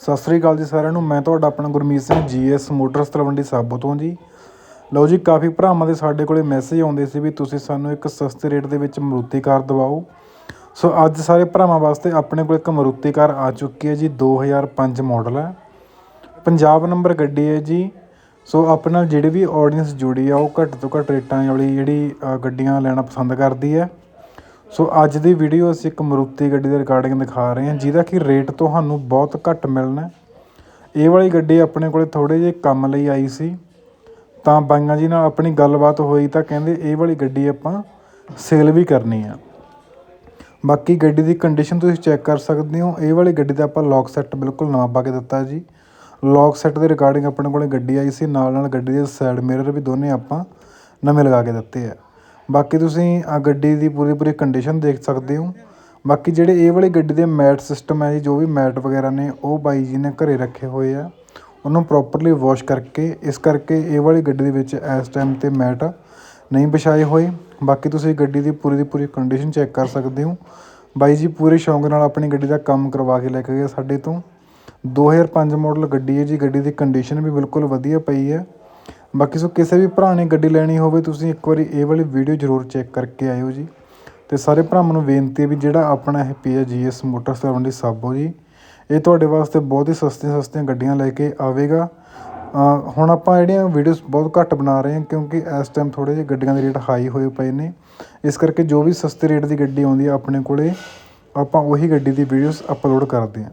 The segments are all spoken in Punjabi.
ਸਤਿ ਸ੍ਰੀ ਅਕਾਲ ਜੀ ਸਾਰਿਆਂ ਨੂੰ। ਮੈਂ ਤੁਹਾਡਾ ਆਪਣਾ ਗੁਰਮੀਤ ਸਿੰਘ ਜੀਐਸ ਮੋਟਰਸ ਤਲਵੰਡੀ ਸਾਬੋ ਤੋਂ ਜੀ। ਲਓ ਜੀ, ਕਾਫੀ ਭਰਾਵਾਂ ਦੇ ਸਾਡੇ ਕੋਲੇ ਮੈਸੇਜ ਆਉਂਦੇ ਸੀ ਵੀ ਤੁਸੀਂ ਸਾਨੂੰ ਇੱਕ ਸਸਤੇ ਰੇਟ ਦੇ ਵਿੱਚ ਮਰੂਤੀ ਕਾਰ ਦਿਵਾਓ। ਸੋ ਅੱਜ ਸਾਰੇ ਭਰਾਵਾਂ ਵਾਸਤੇ ਆਪਣੇ ਕੋਲ ਇੱਕ ਮਰੂਤੀ ਕਾਰ ਆ ਚੁੱਕੀ ਹੈ ਜੀ 2005 ਮਾਡਲ ਹੈ। ਪੰਜਾਬ ਨੰਬਰ ਗੱਡੀ ਹੈ ਜੀ। ਸੋ ਆਪਣੇ ਨਾਲ ਜਿਹੜੀ ਵੀ ਆਡੀਅנס ਜੁੜੀ ਆ, ਉਹ ਘੱਟ ਤੋਂ ਘੱਟ ਰੇਟਾਂ ਵਾਲੀ ਜਿਹੜੀ ਗੱਡੀਆਂ ਲੈਣਾ ਪਸੰਦ ਕਰਦੀ ਹੈ। ਸੋ ਅੱਜ ਦੀ ਵੀਡੀਓ ਅਸੀਂ ਇੱਕ ਮਰੂਤੀ ਗੱਡੀ ਦੇ ਰਿਗਾਰਡਿੰਗ ਦਿਖਾ ਰਹੇ ਹਾਂ, ਜਿਹਦਾ ਕਿ ਰੇਟ ਤੁਹਾਨੂੰ ਬਹੁਤ ਘੱਟ ਮਿਲਣਾ ਇਹ ਵਾਲੀ ਗੱਡੀ ਆਪਣੇ ਕੋਲ ਥੋੜ੍ਹੇ ਜਿਹੇ ਕੰਮ ਲਈ ਆਈ ਸੀ। ਤਾਂ ਬਾਈਆਂ ਜੀ ਨਾਲ ਆਪਣੀ ਗੱਲਬਾਤ ਹੋਈ ਤਾਂ ਕਹਿੰਦੇ ਇਹ ਵਾਲੀ ਗੱਡੀ ਆਪਾਂ ਸੇਲ ਵੀ ਕਰਨੀ ਆ। ਬਾਕੀ ਗੱਡੀ ਦੀ ਕੰਡੀਸ਼ਨ ਤੁਸੀਂ ਚੈੱਕ ਕਰ ਸਕਦੇ ਹੋ, ਇਹ ਵਾਲੀ ਗੱਡੀ ਦਾ ਆਪਾਂ ਲੌਕ ਸੈੱਟ ਬਿਲਕੁਲ ਨਵਾਂ ਪਾ ਕੇ ਦਿੱਤਾ ਜੀ। ਲੌਕ ਸੈੱਟ ਦੇ ਰਿਗਾਰਡਿੰਗ ਆਪਣੇ ਕੋਲੇ ਗੱਡੀ ਆਈ ਸੀ ਨਾਲ ਨਾਲ ਗੱਡੀ ਦੇ ਸਾਈਡ ਮਿਰਰ ਵੀ ਦੋਨੇ ਆਪਾਂ ਨਵੇਂ ਲਗਾ ਕੇ ਦਿੱਤੇ ਆ। ਬਾਕੀ ਤੁਸੀਂ ਆ ਗੱਡੀ ਦੀ ਪੂਰੀ ਪੂਰੀ ਕੰਡੀਸ਼ਨ ਦੇਖ ਸਕਦੇ ਹੋ। ਬਾਕੀ ਜਿਹੜੇ ਇਹ ਵਾਲੀ ਗੱਡੀ ਦੇ ਮੈਟ ਸਿਸਟਮ ਹੈ ਜੀ, ਜੋ ਵੀ ਮੈਟ ਵਗੈਰਾ ਨੇ, ਉਹ ਬਾਈ ਜੀ ਨੇ ਘਰੇ ਰੱਖੇ ਹੋਏ ਆ। ਉਹਨੂੰ ਪ੍ਰੋਪਰਲੀ ਵਾਸ਼ ਕਰਕੇ, ਇਸ ਕਰਕੇ ਇਹ ਵਾਲੀ ਗੱਡੀ ਦੇ ਵਿੱਚ ਇਸ ਟਾਈਮ ਤੇ ਮੈਟ ਨਹੀਂ ਵਿਛਾਏ ਹੋਏ। ਬਾਕੀ ਤੁਸੀਂ ਗੱਡੀ ਦੀ ਪੂਰੀ ਦੀ ਪੂਰੀ ਕੰਡੀਸ਼ਨ ਚੈੱਕ ਕਰ ਸਕਦੇ ਹੋ। ਬਾਈ ਜੀ ਪੂਰੇ ਸ਼ੌਂਕ ਨਾਲ ਆਪਣੀ ਗੱਡੀ ਦਾ ਕੰਮ ਕਰਵਾ ਕੇ ਲੈ ਕੇ ਗਏ ਸਾਡੇ ਤੋਂ। 2005 ਮਾਡਲ ਗੱਡੀ ਹੈ ਜੀ, ਗੱਡੀ ਦੀ ਕੰਡੀਸ਼ਨ ਵੀ ਬਿਲਕੁਲ ਵਧੀਆ ਪਈ ਹੈ। ਬਾਕੀ ਸੋ ਕਿਸੇ ਵੀ ਭਰਾ ਨੇ ਗੱਡੀ ਲੈਣੀ ਹੋਵੇ, ਤੁਸੀਂ ਇੱਕ ਵਾਰੀ ਇਹ ਵਾਲੀ ਵੀਡੀਓ ਜ਼ਰੂਰ ਚੈੱਕ ਕਰਕੇ ਆਇਓ ਜੀ। ਅਤੇ ਸਾਰੇ ਭਰਾਵਾਂ ਨੂੰ ਬੇਨਤੀ ਹੈ ਵੀ ਜਿਹੜਾ ਆਪਣਾ ਇਹ ਪੀਆ ਜੀਐਸ ਮੋਟਰਸ ਤਲਵੰਡੀ ਸਾਬੋ ਜੀ, ਇਹ ਤੁਹਾਡੇ ਵਾਸਤੇ ਬਹੁਤ ਹੀ ਸਸਤੀਆਂ ਸਸਤੀਆਂ ਗੱਡੀਆਂ ਲੈ ਕੇ ਆਵੇਗਾ। ਹੁਣ ਆਪਾਂ ਜਿਹੜੀਆਂ ਵੀਡੀਓਜ਼ ਬਹੁਤ ਘੱਟ ਬਣਾ ਰਹੇ ਹਾਂ, ਕਿਉਂਕਿ ਇਸ ਟਾਈਮ ਥੋੜ੍ਹੇ ਜਿਹੇ ਗੱਡੀਆਂ ਦੇ ਰੇਟ ਹਾਈ ਹੋਏ ਪਏ ਨੇ। ਇਸ ਕਰਕੇ ਜੋ ਵੀ ਸਸਤੇ ਰੇਟ ਦੀ ਗੱਡੀ ਆਉਂਦੀ ਹੈ ਆਪਣੇ ਕੋਲੇ, ਆਪਾਂ ਉਹੀ ਗੱਡੀ ਦੀ ਵੀਡੀਓਜ਼ ਅਪਲੋਡ ਕਰਦੇ ਹਾਂ।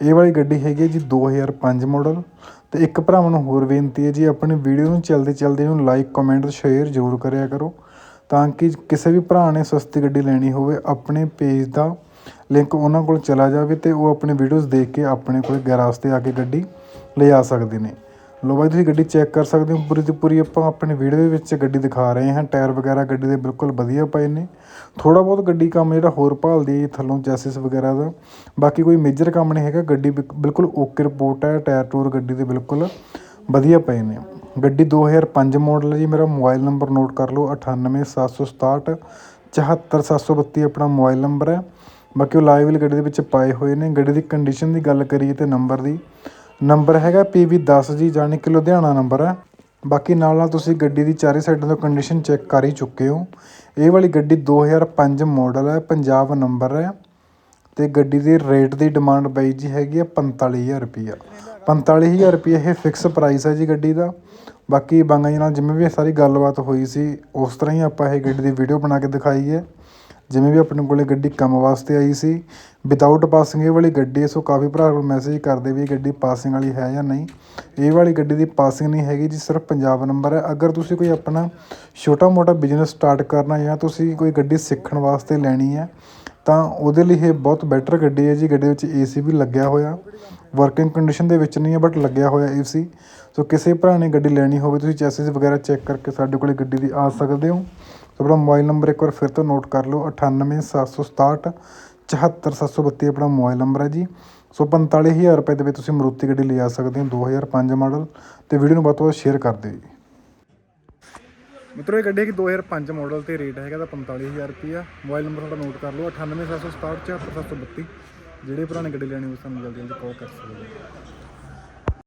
ਇਹ ਵਾਲੀ ਗੱਡੀ ਹੈਗੀ ਹੈ ਜੀ 2005 ਮਾਡਲ ਅਤੇ ਇੱਕ ਭਰਾਵਾਂ ਨੂੰ ਹੋਰ ਬੇਨਤੀ ਹੈ ਜੀ, ਆਪਣੀ ਵੀਡੀਓ ਨੂੰ ਚਲਦੇ ਚਲਦੇ ਨੂੰ ਲਾਈਕ ਕਮੈਂਟ ਸ਼ੇਅਰ ਜ਼ਰੂਰ ਕਰਿਆ ਕਰੋ ਤਾਂ ਕਿ ਕਿਸੇ ਵੀ ਭਰਾ ਨੇ ਸਸਤੀ ਗੱਡੀ ਲੈਣੀ ਹੋਵੇ, ਆਪਣੇ ਪੇਜ ਦਾ ਲਿੰਕ ਉਹਨਾਂ ਕੋਲ ਚਲਾ ਜਾਵੇ ਅਤੇ ਉਹ ਆਪਣੀ ਵੀਡੀਓਜ਼ ਦੇਖ ਕੇ ਆਪਣੇ ਕੋਲ ਗੈਰਾਜ ਤੇ ਆ ਕੇ ਗੱਡੀ ਲੈ ਆ ਸਕਦੇ ਨੇ। ਲਓ ਬਾਈ, ਤੁਸੀਂ ਗੱਡੀ ਚੈੱਕ ਕਰ ਸਕਦੇ ਹੋ ਪੂਰੀ ਦੀ ਪੂਰੀ। ਆਪਾਂ ਆਪਣੇ ਵੀਡੀਓ ਦੇ ਵਿੱਚ ਗੱਡੀ ਦਿਖਾ ਰਹੇ ਹਾਂ। ਟਾਇਰ ਵਗੈਰਾ ਗੱਡੀ ਦੇ ਬਿਲਕੁਲ ਵਧੀਆ ਪਏ ਨੇ। ਥੋੜਾ ਬਹੁਤ ਗੱਡੀ ਕੰਮ ਜਿਹੜਾ ਹੋਰ ਭਾਲਦੀ ਹੈ ਥੱਲੋਂ ਚੈਸਿਸ ਵਗੈਰਾ ਦਾ। ਬਾਕੀ ਕੋਈ ਮੇਜਰ ਕੰਮ ਨਹੀਂ ਹੈਗਾ। ਗੱਡੀ ਬਿਲਕੁਲ ਓਕੇ ਰਿਪੋਰਟ ਹੈ। ਟਾਇਰ ਟੂਰ ਗੱਡੀ ਦੇ ਬਿਲਕੁਲ ਵਧੀਆ ਪਏ ਨੇ। ਗੱਡੀ 2005 ਮਾਡਲ ਹੈ ਜੀ। ਮੇਰਾ ਮੋਬਾਈਲ ਨੰਬਰ ਨੋਟ ਕਰ ਲਓ। 98767 74732 ਆਪਣਾ ਮੋਬਾਈਲ ਨੰਬਰ ਹੈ। ਬਾਕੀ ਉਹ ਲਾਈਵ ਗੱਡੀ ਦੇ ਵਿੱਚ ਪਾਏ ਹੋਏ ਨੇ। ਗੱਡੀ ਦੀ ਕੰਡੀਸ਼ਨ ਦੀ ਗੱਲ ਕਰੀਏ ਤੇ ਨੰਬਰ ਦੀ ਨੰਬਰ ਹੈਗਾ PV10 ਜੀ, ਜਾਣੀ ਕਿ ਲੁਧਿਆਣਾ ਨੰਬਰ ਹੈ। ਬਾਕੀ ਨਾਲ ਨਾਲ ਤੁਸੀਂ ਗੱਡੀ ਦੀ ਚਾਰੇ ਸਾਈਡਾਂ ਤੋਂ ਕੰਡੀਸ਼ਨ ਚੈੱਕ ਕਰ ਹੀ ਚੁੱਕੇ ਹੋ। ਇਹ ਵਾਲੀ ਗੱਡੀ 2005 ਮਾਡਲ ਹੈ ਪੰਜਾਬ ਨੰਬਰ ਹੈ। ਤੇ ਗੱਡੀ ਦੇ ਰੇਟ ਦੀ ਡਿਮਾਂਡ ਬਾਈ ਜੀ ਹੈਗੀ ਆ 45000 ਰੁਪਈਆ। 45000 ਰੁਪਈਆ ਇਹ ਫਿਕਸ ਪ੍ਰਾਈਸ ਹੈ ਜੀ ਗੱਡੀ ਦਾ। ਬਾਕੀ ਬੰਗਾ ਜੀ ਨਾਲ ਜਿਵੇਂ ਵੀ ਇਹ ਸਾਰੀ ਗੱਲਬਾਤ ਹੋਈ ਸੀ, ਉਸ ਤਰ੍ਹਾਂ ਹੀ ਆਪਾਂ ਇਹ ਗੱਡੀ ਦੀ ਵੀਡੀਓ ਬਣਾ ਕੇ ਦਿਖਾਈ ਹੈ। ਜਿਵੇਂ ਵੀ ਆਪਣੇ ਕੋਲ ਗੱਡੀ ਕੰਮ ਵਾਸਤੇ ਆਈ ਸੀ ਵਿਦਆਊਟ ਪਾਸਿੰਗ ਇਹ ਵਾਲੀ ਗੱਡੀ ਹੈ ਸੋ ਕਾਫੀ ਭਰਾ ਕੋਲ ਮੈਸੇਜ ਕਰਦੇ ਵੀ ਇਹ ਗੱਡੀ ਪਾਸਿੰਗ ਵਾਲੀ ਹੈ ਜਾਂ ਨਹੀਂ। ਇਹ ਵਾਲੀ ਗੱਡੀ ਦੀ ਪਾਸਿੰਗ ਨਹੀਂ ਹੈਗੀ ਜੀ, ਸਿਰਫ ਪੰਜਾਬ ਨੰਬਰ ਹੈ। ਅਗਰ ਤੁਸੀਂ ਕੋਈ ਆਪਣਾ ਛੋਟਾ ਮੋਟਾ ਬਿਜ਼ਨਸ ਸਟਾਰਟ ਕਰਨਾ ਜਾਂ ਤੁਸੀਂ ਕੋਈ ਗੱਡੀ ਸਿੱਖਣ ਵਾਸਤੇ ਲੈਣੀ ਹੈ, ਤਾਂ ਉਹਦੇ ਲਈ ਇਹ ਬਹੁਤ ਬੈਟਰ ਗੱਡੀ ਹੈ ਜੀ। ਗੱਡੀ ਵਿੱਚ ਏਸੀ ਵੀ ਲੱਗਿਆ ਹੋਇਆ ਵਰਕਿੰਗ ਕੰਡੀਸ਼ਨ ਦੇ ਵਿੱਚ ਨਹੀਂ ਹੈ ਬਟ ਲੱਗਿਆ ਹੋਇਆ ਏਸੀ ਸੋ ਕਿਸੇ ਭਰਾ ਨੇ ਗੱਡੀ ਲੈਣੀ ਹੋਵੇ, ਤੁਸੀਂ ਚੈਸਿਸ ਵਗੈਰਾ ਚੈੱਕ ਕਰਕੇ ਸਾਡੇ ਕੋਲੇ ਗੱਡੀ ਦੀ ਆ ਸਕਦੇ ਹੋ। ਆਪਣਾ ਮੋਬਾਈਲ ਨੰਬਰ ਇੱਕ ਵਾਰ ਫਿਰ ਤੋਂ ਨੋਟ ਕਰ ਲਓ 98767 74732 ਆਪਣਾ ਮੋਬਾਈਲ ਨੰਬਰ ਹੈ ਜੀ। ਸੋ 45000 ਰੁਪਏ ਦੇ ਵਿੱਚ ਤੁਸੀਂ ਮਰੂਤੀ ਗੱਡੀ ਲਿਜਾ ਸਕਦੇ ਹੋ 2005 ਮਾਡਲ ਅਤੇ ਵੀਡੀਓ ਨੂੰ ਵੱਧ ਤੋਂ ਵੱਧ ਸ਼ੇਅਰ ਕਰ ਦਿਓ ਜੀ। ਮਿੱਤਰੋ, ਇਹ ਗੱਡੀ ਕਿ 2005 ਮਾਡਲ ਤੇ ਰੇਟ ਹੈਗਾ ਦਾ 45000 ਰੁਪਿਆ ਮੋਬਾਈਲ ਨੰਬਰ ਤੁਹਾਡਾ ਨੋਟ ਕਰ ਲਓ 98767 74732 ਜਿਹੜੇ ਪੁਰਾਣੇ ਗੱਡੀ ਲੈਣੀ ਹੋਵੇ ਸਾਨੂੰ ਜਲਦੀ ਜਲਦੀ ਕਾਲ ਕਰ ਸਕਦੇ ਹੋ।